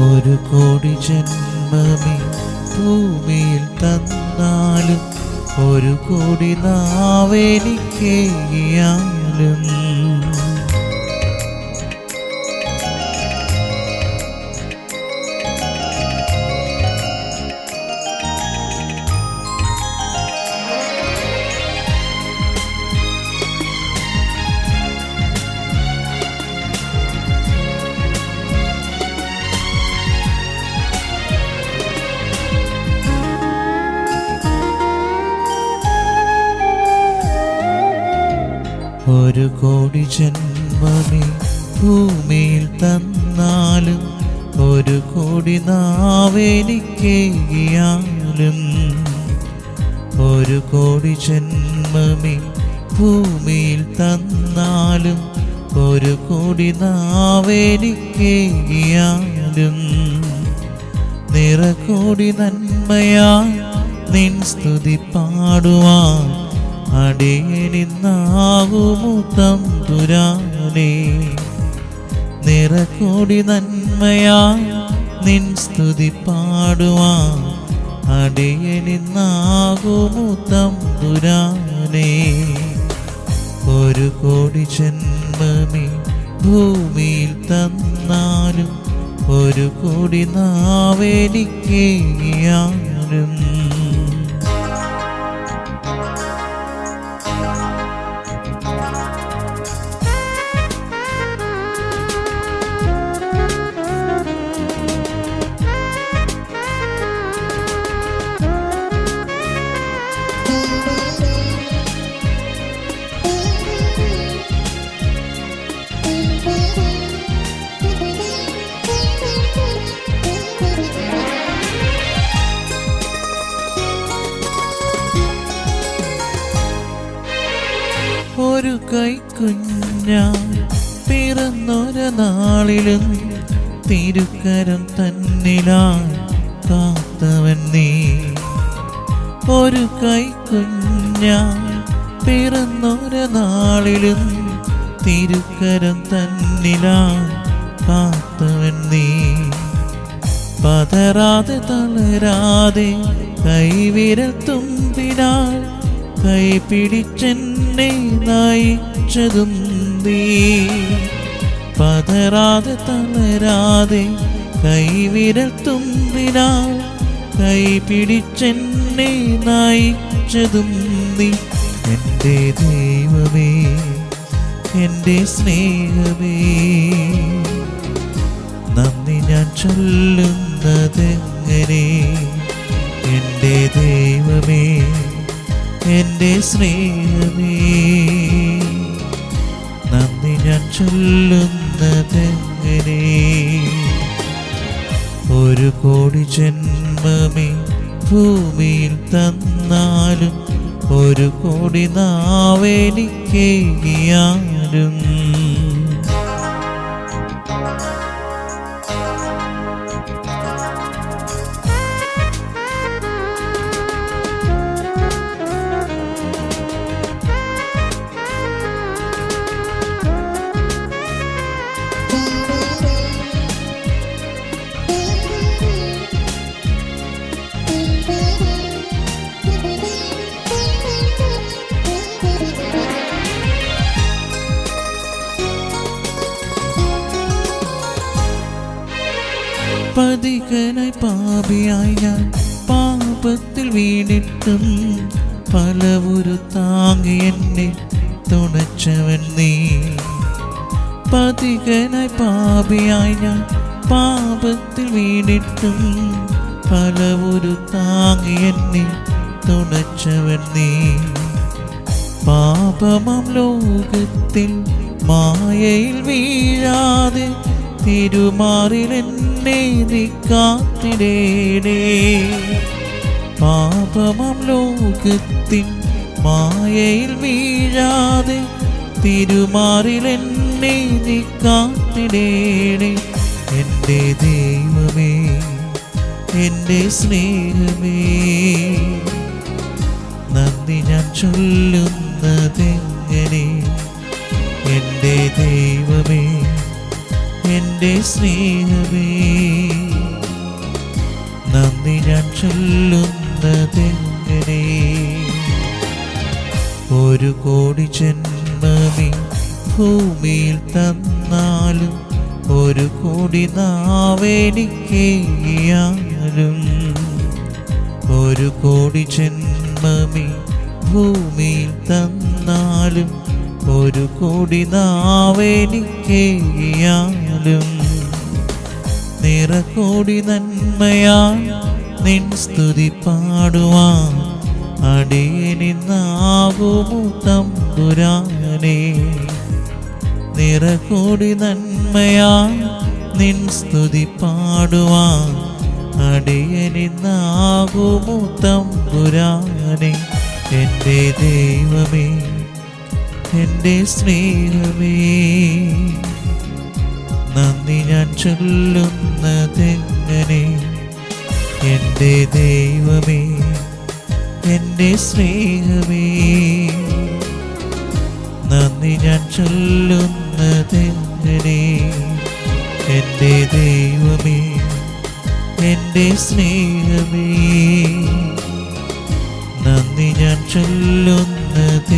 ഒരു കോടി ജന്മമേ ഭൂമിയിൽ തന്നാലും ഒരു കോടി നാവെനിക്കേയാലും കോടി ജന്മമേ ഭൂമിയിൽ തന്നാലും ഒരു കോടി നാവേനിക്കേകിയാലും ഒരു കോടി ജന്മമേ ഭൂമിയിൽ തന്നാലും ഒരു കോടി നാവേനിക്കേകിയാലും നിറകോടി നന്മയാ നിൻ സ്തുതി പാടുവാൻ അടിയനിന്നാകുമു തമ്പുരാനേ? നിറക്കോടി നന്മയാ നിൻ സ്തുതി പാടുവാൻ അടിയനിന്നാകുമുത്തം തമ്പുരാനേ? ഒരു കോടി ജന്മമേ ഭൂമിയിൽ തന്നാലും ഒരു കോടി നാവെനിക്കേയാലും കൈക്കുഞ്ഞ പിറന്നൊരു നാളിലും തിരുക്കരം തന്നിലായി കാത്തവൻ നീ. ഒരു കൈക്കുഞ്ഞ പിറന്നൊരു നാളിലും തിരുക്കരം തന്നിലായി കാത്തവൻ നീ. പതരാതെ തളരാതെ കൈവിരൽ തുമ്പിനാൽ കൈ പിടിച്ചെന്നെ നയിച്ചതും നീ. പതരാതെ തളരാതെ കൈവിരൽ തുമ്പിനാൽ കൈ പിടിച്ചെന്നെ നയിച്ചതും നീ. എന്റെ ദൈവമേ എന്റെ സ്നേഹമേ. നന്ദി ഞാൻ ചൊല്ലുന്നതെങ്ങനെ എന്റെ ദൈവമേ എന്റെ സ്നേഹമേ. ചൊല്ലുന്നതെങ്ങനെ? ഒരു കോടി ജന്മമേ ഭൂമിയിൽ തന്നാലും ഒരു കോടി നാവെനിക്കേയാലും പതികനായി പാപിയായി ഞാൻ പാപത്തിൽ വീണിട്ടും പലവുരു താങ്ങി എന്നെ തുണച്ചവൻ നീ. പതികനായി പാപിയായി ഞാൻ പാപത്തിൽ വീണിട്ടും പലവുരു താങ്ങി എന്നെ തുണച്ചവൻ നീ. പാപമാം ലോകത്തിൽ മായയിൽ വീഴാതെ തിരുമാറിൽ എന്നെ നീ കാത്തിടേണേ. പാപമം ലോകത്തിൻ മായയിൽ വീഴാതെ തിരുമാറിലെന്നെ നീ കാത്തിടേണേ. എന്റെ ദൈവമേ എന്റെ സ്നേഹമേ നന്ദി ഞാൻ ചൊല്ലുന്നതെങ്ങനെ എന്റെ സ്നേഹമേ നന്ദി ഞാൻ ചൊല്ലുന്നതെങ്ങനെ? ഒരു കോടി ജന്മമേ ഭൂമിയിൽ തന്നാലും ഒരു കോടി നാവെനിക്കേയാലും ഒരു കോടി ജന്മമേ ഭൂമിയിൽ തന്നാലും ഒരു കോടി നാവെനിക്കേയാലും നിറകോടി നന്മയാ നിൻ സ്തുതി പാടുവാൻ അടിയനിന്നാകുമു തമ്പുരാനെ. നിറകോടി നന്മയാ നിൻ സ്തുതി പാടുവാൻ അടിയനിന്നാകുമു തമ്പുരാനെ. എന്റെ ദൈവമേ എന്റെ സ്നേഹമേ നന്ദി ഞാൻ ചൊല്ലുന്നതെങ്ങനെ എന്റെ ദൈവമേ എന്റെ സ്നേഹമേ. നന്ദി ഞാൻ ചൊല്ലുന്നതെങ്ങനെ എന്റെ ദൈവമേ എന്റെ സ്നേഹമേ. നന്ദി ഞാൻ ചൊല്ലുന്നതെങ്ങനെ